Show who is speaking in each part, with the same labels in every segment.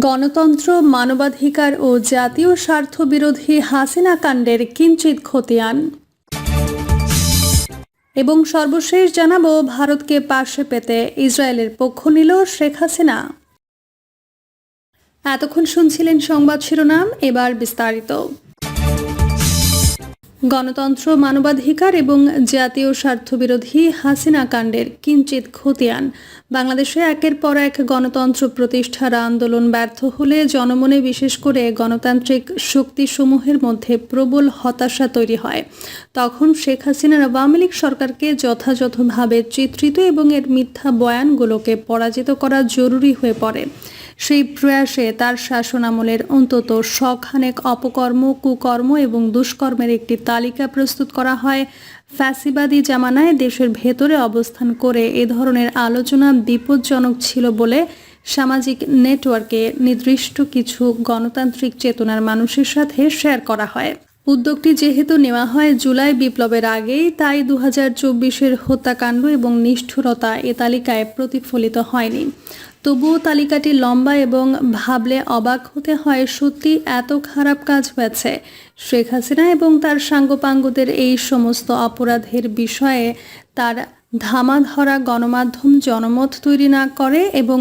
Speaker 1: গণতন্ত্র, মানবাধিকার ও জাতীয় স্বার্থ বিরোধী হাসিনা কাণ্ডের কিঞ্চিত খতিয়ান। এবং সর্বশেষ জানাব, ভারতকে পাশে পেতে ইসরায়েলের পক্ষ নিল শেখ হাসিনা। এতক্ষণ শুনছিলেন সংবাদ শিরোনাম, এবার বিস্তারিত। গণতন্ত্র, মানবাধিকার এবং জাতীয় স্বার্থবিরোধী হাসিনা কাণ্ডের কিঞ্চিত খতিয়ান। বাংলাদেশে একের পর এক গণতন্ত্র প্রতিষ্ঠার আন্দোলন ব্যর্থ হলে জনমনে বিশেষ করে গণতান্ত্রিক শক্তিসমূহের মধ্যে প্রবল হতাশা তৈরি হয়। তখন শেখ হাসিনার আওয়ামী লীগ সরকারকে যথাযথভাবে চিত্রিত এবং এর মিথ্যা বয়ানগুলোকে পরাজিত করা জরুরি হয়ে পড়ে। সেই প্রয়াসে তার শাসনামলের অন্তত শখানেক অপকর্ম, কুকর্ম এবং দুষ্কর্মের একটি তালিকা প্রস্তুত করা হয়। ফ্যাসিবাদী জামানায় দেশের ভেতরে অবস্থান করে এ ধরনের আলোচনা বিপজ্জনক ছিল বলে সামাজিক নেটওয়ার্কে নির্দিষ্ট কিছু গণতান্ত্রিক চেতনার মানুষের সাথে শেয়ার করা হয়। উদ্যোগটি যেহেতু নেওয়া হয় জুলাই বিপ্লবের আগেই, তাই দু হাজার চব্বিশের হত্যাকাণ্ড এবং নিষ্ঠুরতা এ তালিকায় প্রতিফলিত হয়নি। তবুও তালিকাটি লম্বা এবং ভাবলে অবাক হতে হয় সত্যি এত খারাপ কাজ হয়েছে। শেখ হাসিনা এবং তার সাঙ্গপাঙ্গদের এই সমস্ত অপরাধের বিষয়ে তার ধামা ধরা গণমাধ্যম জনমত তৈরি না করে এবং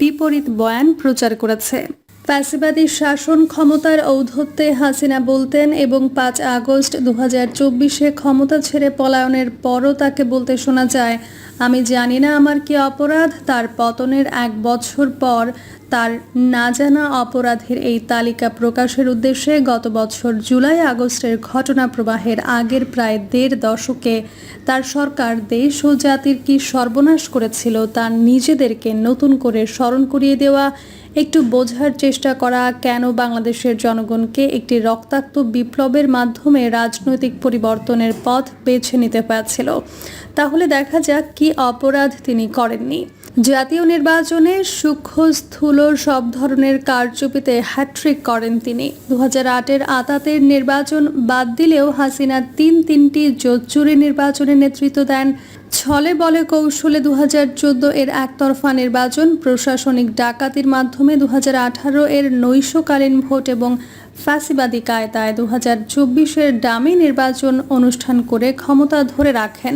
Speaker 1: বিপরীত বয়ান প্রচার করেছে। ফ্যাসিবাদী শাসন ক্ষমতার ঔদ্ধত্যে হাসিনা বলতেন এবং পাঁচ আগস্ট দু হাজার চব্বিশে ক্ষমতা ছেড়ে পলায়নের পরও তাকে বলতে শোনা যায় আমি জানি না আমার কি অপরাধ। তার পতনের এক বছর পর তার না জানা অপরাধের এই তালিকা প্রকাশের উদ্দেশ্যে গত বছর জুলাই আগস্টের ঘটনা প্রবাহের আগের প্রায় দেড় দশকে তার সরকার দেশ ও জাতির কি সর্বনাশ করেছিল তার নিজেদেরকে নতুন করে স্মরণ করিয়ে দেওয়া, একটু বোঝার চেষ্টা করা, কেন বাংলাদেশের জনগণকে একটি রক্তাক্ত বিপ্লবের মাধ্যমে রাজনৈতিক পরিবর্তনের পথ বেছে নিতে পারছিল তাহলে দেখা যাক কি অপরাধ তিনি করেননি। জাতীয় নির্বাচনে সূক্ষ্ম স্থূল সব ধরনের কারচুপিতে হ্যাট্রিক করেন তিনি। দু হাজার আটের আতাতের নির্বাচন বাদ দিলেও হাসিনা তিন তিনটি জোচ্চুরি নির্বাচনে নেতৃত্ব দেন। ছলে বলে কৌশলে দু হাজার চোদ্দ এর একতরফা নির্বাচন প্রশাসনিক ডাকাতির মাধ্যমে দু হাজার আঠারো এর নৈশকালীন ভোট এবং ফ্যাসিবাদী কায়দায় দু হাজার চব্বিশের ডামি নির্বাচন অনুষ্ঠান করে ক্ষমতা ধরে রাখেন।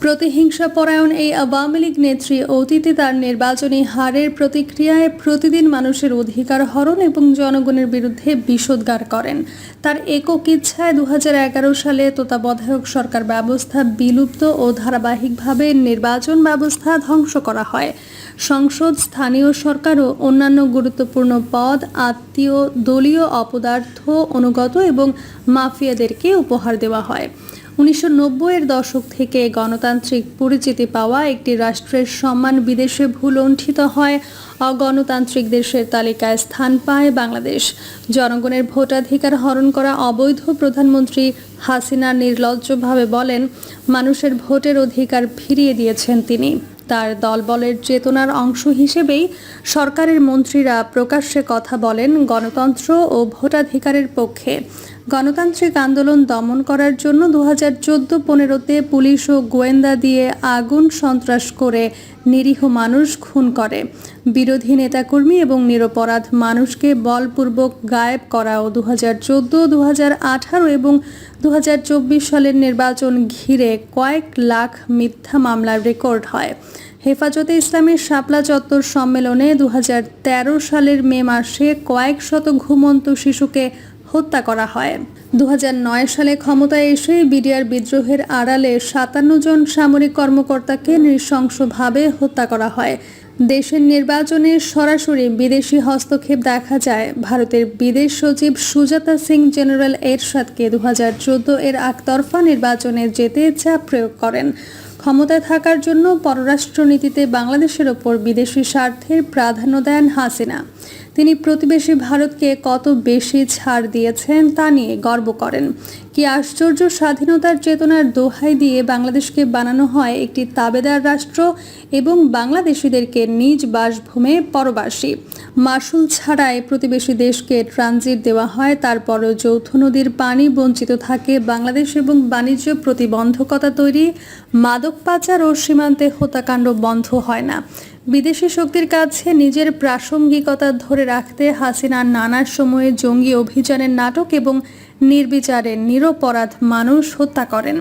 Speaker 1: প্রতিহিংসা পরায়ণ এই আওয়ামী লীগ নেত্রী অতীতে তার নির্বাচনী হারের প্রতিক্রিয়ায় প্রতিদিন মানুষের অধিকার হরণ এবং জনগণের বিরুদ্ধে বিষোদ্গার করেন। তার একক ইচ্ছায় দু হাজার এগারো সালে তত্ত্বাবধায়ক সরকার ব্যবস্থা বিলুপ্ত ও ধারাবাহিকভাবে নির্বাচন ব্যবস্থা ধ্বংস করা হয়। সংসদ, স্থানীয় সরকার ও অন্যান্য গুরুত্বপূর্ণ পদ, আত্মীয়, দলীয় অপদার্থ অনুগত এবং মাফিয়াদেরকে উপহার দেওয়া হয়। উনিশশো এর দশক থেকে গণতান্ত্রিক পরিচিতি পাওয়া একটি রাষ্ট্রের সম্মান বিদেশে ভুলণ্ঠিত হয়, অগণতান্ত্রিক দেশের তালিকায় স্থান পায় বাংলাদেশ। জনগণের ভোটাধিকার হরণ করা অবৈধ প্রধানমন্ত্রী হাসিনা নির্লজ্জভাবে বলেন, মানুষের ভোটের অধিকার ফিরিয়ে দিয়েছেন তিনি। তার দলবলের চেতনার অংশ হিসেবেই সরকারের মন্ত্রীরা প্রকাশ্যে কথা বলেন গণতন্ত্র ও ভোটাধিকারের পক্ষে। গণতান্ত্রিক আন্দোলন দমন করার জন্য দু হাজার চোদ্দ পনেরোতে পুলিশ ও গোয়েন্দা দিয়ে আগুন সন্ত্রাস করে নিরীহ মানুষ খুন করে। বিরোধী নেতাকর্মী এবং নিরপরাধ মানুষকে বলপূর্বক গায়েব করা ও দু হাজার চোদ্দ দু হাজার আঠারো এবং দু হাজার চব্বিশ সালের নির্বাচন ঘিরে কয়েক লাখ মিথ্যা মামলার রেকর্ড হয়। হেফাজতে ইসলামের শাপলা চত্বর সম্মেলনে দু হাজার তেরো সালের মে মাসে কয়েক শত ঘুমন্ত শিশুকে হত্যা করা হয়। দু হাজার নয় সালে ক্ষমতায় এসে বিডিআর বিদ্রোহের আড়ালে সাতান্ন জন সামরিক কর্মকর্তাকে নৃশংসভাবে হত্যা করা হয়। দেশের নির্বাচনে সরাসরি বিদেশি হস্তক্ষেপ দেখা যায়। ভারতের বিদেশ সচিব সুজাতা সিং জেনারেল এরশাদকে দু হাজার চোদ্দ এর একতরফা নির্বাচনে যেতে চাপ প্রয়োগ করেন। ক্ষমতায় থাকার জন্য পররাষ্ট্রনীতিতে বাংলাদেশের ওপর বিদেশি স্বার্থের প্রাধান্য দেন হাসিনা। তিনি প্রতিবেশী ভারতকে কত বেশি ছাড় দিয়েছেন তা নিয়ে গর্ব করেন। কি আশ্চর্য স্বাধীনতার চেতনার দোহাই দিয়ে বাংলাদেশকে বানানো হয় একটি তাবেদার রাষ্ট্র এবং বাংলাদেশিদেরকে নিজ বাসভূমে পরবাসী। মাসুল ছাড়াই প্রতিবেশী দেশকে ট্রানজিট দেওয়া হয়, তারপরও যৌথ নদীর পানি বঞ্চিত থাকে, বাংলাদেশ এবং বাণিজ্য প্রতিবন্ধকতা তৈরি, মাদক পাচার ও সীমান্তে হত্যাকাণ্ড বন্ধ হয় না। বিদেশি শক্তির কাছে নিজের প্রাসঙ্গিকতা ধরে রাখতে হাসিনা নানা সময়ে জঙ্গি অভিযানের নাটক এবং নির্বিচারে নিরপরাধ মানুষ হত্যা করেন।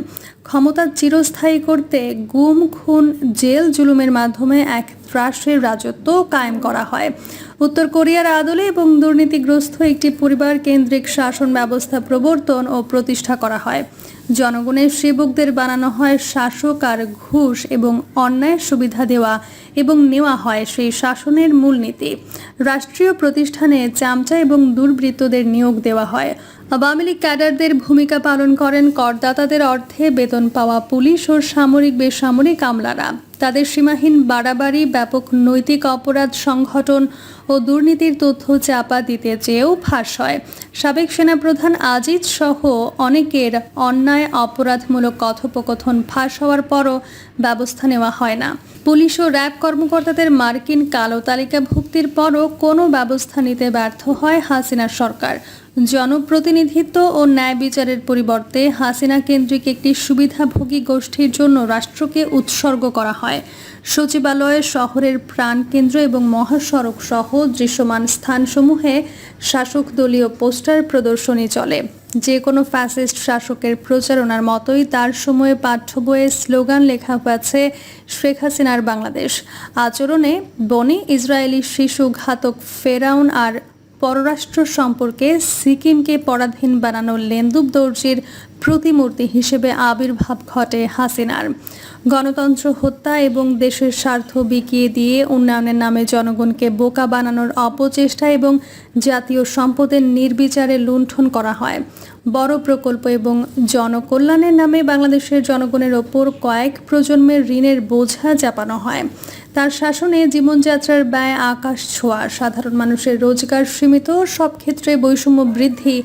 Speaker 1: ক্ষমতা চিরস্থায়ী করতে গুম, খুন, জেল জুলুমের মাধ্যমে এক ত্রাসের রাজত্ব কায়েম করা হয়। উত্তর কোরিয়ার আদলে এবং দুর্নীতিগ্রস্ত একটি পরিবার কেন্দ্রিক শাসন ব্যবস্থা প্রবর্তন ও প্রতিষ্ঠা করা হয়। জনগণের সেবকদের বানানো হয় শাসক আর ঘুষ এবং অন্যায়ের সুবিধা দেওয়া এবং নেওয়া হয় সেই শাসনের মূলনীতি রাষ্ট্রীয় প্রতিষ্ঠানে চামচা এবং দুর্বৃত্তদের নিয়োগ দেওয়া হয়। আওয়ামী লীগ ক্যাডারদের ভূমিকা পালন করেন করদাতাদের অর্থে বেতন পাওয়া পুলিশ ও সামরিক বেসামরিক আমলারা। তাদের সীমাহীন বাড়াবাড়ি, ব্যাপক নৈতিক অপরাধ সংগঠন ও দুর্নীতির তথ্য চাপা দিতে চেয়েও ফাঁস হয়। সাবেক সেনাপ্রধান আজিজ সহ অনেকের অন্যায়, অপরাধমূলক কথোপকথন ফাঁস হওয়ার পরও ব্যবস্থা নেওয়া হয় না। পুলিশ ও র্যাব কর্মকর্তাদের মার্কিন কালো তালিকাভুক্তির পরও কোনো ব্যবস্থা নিতে ব্যর্থ হয় হাসিনা সরকার। জনপ্রতিনিধিত্ব ও ন্যায় বিচারের পরিবর্তে হাসিনা কেন্দ্রিক একটি সুবিধাভোগী গোষ্ঠীর জন্য রাষ্ট্রকে উৎসর্গ করা হয়। সচিবালয় শহরের প্রাণকেন্দ্র এবং মহাসড়ক সহ দৃশ্যমান স্থানসমূহে শাসক দলীয় পোস্টার প্রদর্শনী চলে। যে কোনো ফ্যাসিস্ট শাসকের প্রচারণার মতোই তার সময়ে পাঠ্য বইয়ে স্লোগান লেখা হয়েছে, শেখ হাসিনার বাংলাদেশ। আচরণে বনি ইসরায়েলি শিশু ঘাতক ফেরাউন আর পররাষ্ট্র সম্পর্কে সিকিমকে পরাধীন বানানো লেন্দুব দর্জির প্রতিমূর্তি হিসেবে আবির্ভাব ঘটে হাসিনার। গণতন্ত্র, হত্যা এবং দেশের স্বার্থ বিকিয়ে দিয়ে উন্নয়নের নামে জনগণকে বোকা বানানোর অপচেষ্টা এবং জাতীয় সম্পদের নির্বিচারে লুণ্ঠন করা হয়। বড় প্রকল্প এবং জনকল্যাণের নামে বাংলাদেশের জনগণের ওপর কয়েক প্রজন্মের ঋণের বোঝা চাপানো হয়। তার শাসনে জীবনযাত্রার ব্যয় আকাশ ছোঁয়া, সাধারণ মানুষের রোজগার সীমিত, সব ক্ষেত্রে বৈষম্য বৃদ্ধি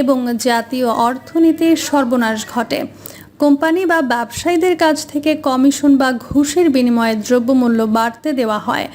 Speaker 1: এবং জাতীয় অর্থনীতির সর্বনাশ ঘটে। কোম্পানি বা ব্যবসায়ীদের কাছ থেকে কমিশন বা ঘুষের বিনিময়ে দ্রব্যমূল্য বাড়তে দেওয়া হয়।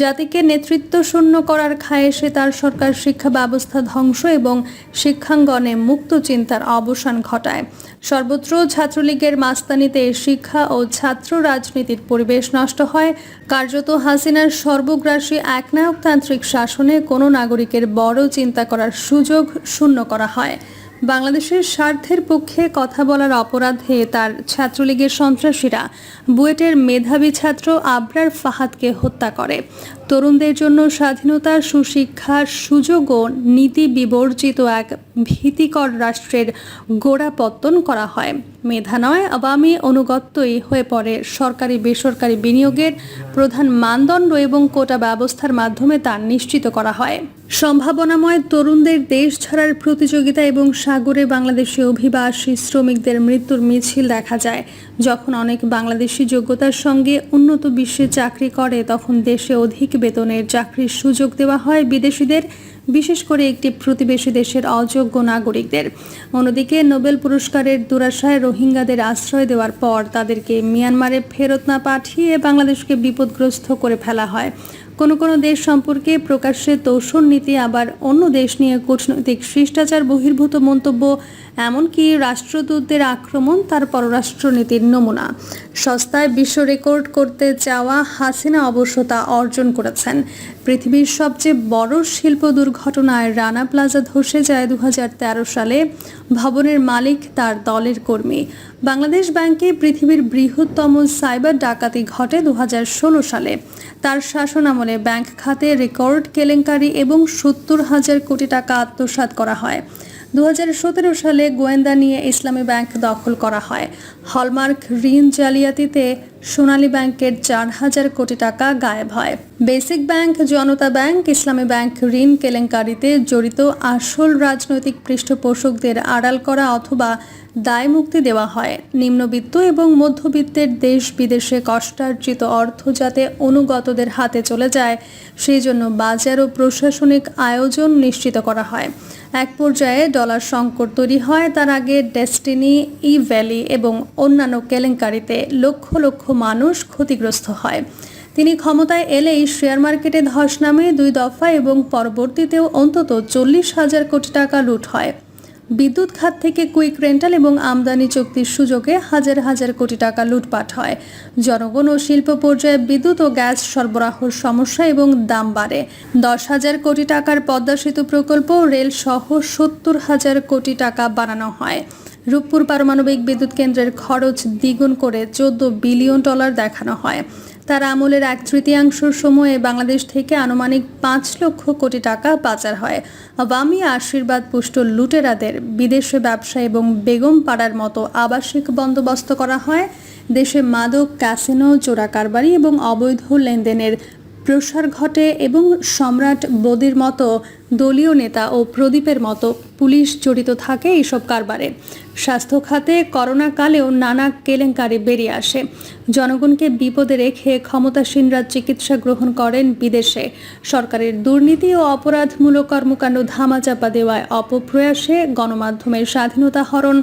Speaker 1: জাতিকে নেতৃত্ব শূন্য করার খায়েশে তার সরকার শিক্ষা ব্যবস্থা ধ্বংস এবং শিক্ষাঙ্গনে মুক্ত চিন্তার অবসান ঘটায়। সর্বত্র ছাত্রলীগের মাস্তানিতে শিক্ষা ও ছাত্র রাজনীতির পরিবেশ নষ্ট হয়। কার্যত হাসিনার সর্বগ্রাসী একনায়কতান্ত্রিক শাসনে কোনো নাগরিকের বড় চিন্তা করার সুযোগ শূন্য করা হয়। বাংলাদেশের স্বার্থের পক্ষে কথা বলার অপরাধে তার ছাত্রলীগের সন্ত্রাসীরা বুয়েটের মেধাবী ছাত্র আবরার ফাহাদকে হত্যা করে। তরুণদের জন্য স্বাধীনতা সুশিক্ষার সুযোগ ও নীতি বিবর্জিত এক ভীতিকর রাষ্ট্রের গোড়াপত্তন করা হয়। মেধা নয়, আওয়ামী অনুগত্যই হয়ে পড়ে। সরকারি, বেসরকারি বিনিয়োগের প্রধান মানদণ্ড এবং কোটা ব্যবস্থার মাধ্যমে তা নিশ্চিত করা হয়। সম্ভাবনাময় তরুণদের দেশ ছাড়ার প্রতিযোগিতা এবং সাগরে বাংলাদেশি অভিবাসী শ্রমিকদের মৃত্যুর মিছিল দেখা যায়। যখন অনেক বাংলাদেশি যোগ্যতার সঙ্গে উন্নত বিশ্বে চাকরি করে, তখন দেশে অধিক বেতনের চাকরির সুযোগ দেওয়া হয় বিদেশিদের, বিশেষ করে একটি প্রতিবেশী দেশের অযোগ্য নাগরিকদের। অন্যদিকে নোবেল পুরস্কারের দুরাশায় রোহিঙ্গাদের আশ্রয় দেওয়ার পর তাদেরকে মিয়ানমারে ফেরত না পাঠিয়ে বাংলাদেশকে বিপদগ্রস্ত করে ফেলা হয়। কোনো কোনো দেশ সম্পর্কে প্রকাশ্যে তোষণ নীতি, আবার অন্য দেশ নিয়ে কূটনৈতিক শিষ্টাচার, বহির্ভূত মন্তব্য, এমনকি রাষ্ট্রদূতদের আক্রমণ, তার পররাষ্ট্রনীতির নমুনা। সস্তায় বিশ্ব রেকর্ড করতে চাওয়া হাসিনা অবশ্য তা অর্জন করেছেন। পৃথিবীর সবচেয়ে বড় শিল্প দুর্ঘটনায় রানা প্লাজা ধসে যায় দু হাজার তেরো সালে। ভবনের মালিক তার দলের কর্মী। বাংলাদেশ ব্যাংকে পৃথিবীর বৃহত্তম সাইবার ডাকাতি ঘটে দু হাজার ষোলো সালে। তার শাসন আমলে ব্যাংক খাতে রেকর্ড কেলেঙ্কারি এবং সত্তর হাজার কোটি টাকা আত্মসাত করা হয়। দু হাজার সতেরো সালে গোয়েন্দা নিয়ে ইসলামী ব্যাংক দখল করা হয়। হলমার্ক ঋণ জালিয়াতিতে সোনালী ব্যাংকের চার হাজার কোটি টাকা গায়েব হয়। Basic bank, Janata bank, Islami bank ঋণ কেলেঙ্কারিতে জড়িত আসল রাজনৈতিক পৃষ্ঠপোষকদের আড়াল করা অথবা দায় মুক্তি দেওয়া হয়। নিম্নবিত্ত এবং মধ্যবিত্তের দেশ বিদেশে কষ্টার্জিত অর্থ যাতে অনুগতদের হাতে চলে যায় সেই জন্য বাজার ও প্রশাসনিক আয়োজন নিশ্চিত করা হয়। এক পর্যায়ে ডলার সংকট তৈরি হয়, তার আগে ডেস্টিনি ই ভ্যালি এবং অন্যান্য কেলেঙ্কারিতে লক্ষ লক্ষ মানুষ ক্ষতিগ্রস্ত হয়। তিনি ক্ষমতায় এলেই শেয়ার মার্কেটে ধস নামে দুই দফা এবং পরবর্তীতেও অন্তত চল্লিশ হাজার কোটি টাকা লুট হয়। বিদ্যুৎ খাত থেকে কুইক রেন্টাল এবং আমদানি চুক্তির সুযোগে হাজার হাজার কোটি টাকা লুটপাট হয়। জনগণ ও শিল্প পর্যায়ে বিদ্যুৎ ও গ্যাস সরবরাহর সমস্যা এবং দাম বাড়ে। দশ হাজার কোটি টাকার পদ্মা সেতু প্রকল্প রেল সহ সত্তর হাজার কোটি টাকা বানানো হয়। রূপপুর পারমাণবিক বিদ্যুৎ কেন্দ্রের খরচ দ্বিগুণ করে চোদ্দ বিলিয়ন ডলার দেখানো হয়। তার আমলের এক তৃতীয়াংশ সময়ে বাংলাদেশ থেকে আনুমানিক পাঁচ লক্ষ কোটি টাকা পাচার হয়। আওয়ামী আশীর্বাদ পুষ্ট লুটেরাদের বিদেশে ব্যবসা এবং বেগম পাড়ার মতো আবাসিক বন্দোবস্ত করা হয়। দেশে মাদক, ক্যাসিনো, চোরা কারবারি এবং অবৈধ লেনদেনের প্রসার ঘটে এবং সম্রাট বদির মতো দলীয় নেতা ও প্রদীপের মতো পুলিশ জড়িত থাকে এইসব কারবারে। স্বাস্থ্য খাতে করোনাকালেও নানা কেলেঙ্কারি বেরিয়ে আসে। জনগণকে বিপদে রেখে ক্ষমতাসীনরা চিকিৎসা গ্রহণ করেন বিদেশে। সরকারের দুর্নীতি ও অপরাধমূলক কর্মকাণ্ড ধামাচাপা দেওয়ায় অপপ্রয়াসে গণমাধ্যমের স্বাধীনতা হরণ,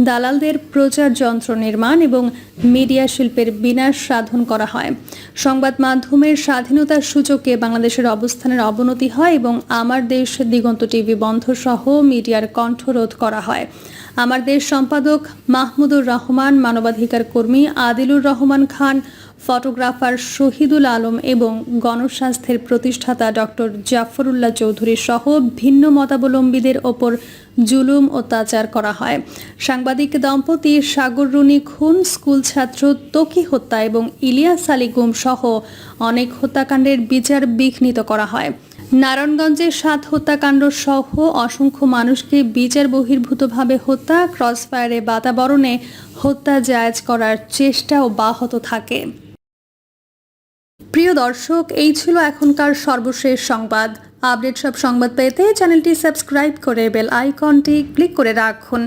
Speaker 1: দালালদের প্রচার যন্ত্র নির্মাণ এবং মিডিয়া শিল্পের বিনাশ সাধন করা হয়। সংবাদ মাধ্যমের স্বাধীনতার সূচকে বাংলাদেশের অবস্থানের অবনতি হয় এবং আমার দেশ দিগন্ত টিভি বন্ধ সহ মিডিয়ার কণ্ঠরোধ করা হয়। আমার দেশ সম্পাদক মাহমুদুর রহমান, মানবাধিকার কর্মী আদিলুর রহমান খান, ফটোগ্রাফার শহীদুল আলম এবং গণস্বাস্থ্যের প্রতিষ্ঠাতা ডক্টর জাফরুল্লাহ চৌধুরী সহ ভিন্ন মতাবলম্বীদের ওপর জুলুম অত্যাচার করা হয়। সাংবাদিক দম্পতি সাগর রুনি খুন, স্কুল ছাত্র তকি হত্যা এবং ইলিয়াস আলী গুম সহ অনেক হত্যাকাণ্ডের বিচার বিঘ্নিত করা হয়। নারায়ণগঞ্জে সাত হত্যাকাণ্ড সহ অসংখ্য মানুষকে বিচার বহির্ভূতভাবে হত্যা, ক্রসফায়ারে বাতাবরণে হত্যা জায়জ করার চেষ্টা অব্যাহত থাকে। প্রিয় দর্শক, এই ছিল এখনকার সর্বশেষ সংবাদ। আপডেট সব সংবাদ পেতে চ্যানেলটি সাবস্ক্রাইব করে বেল আইকনটি ক্লিক করে রাখুন।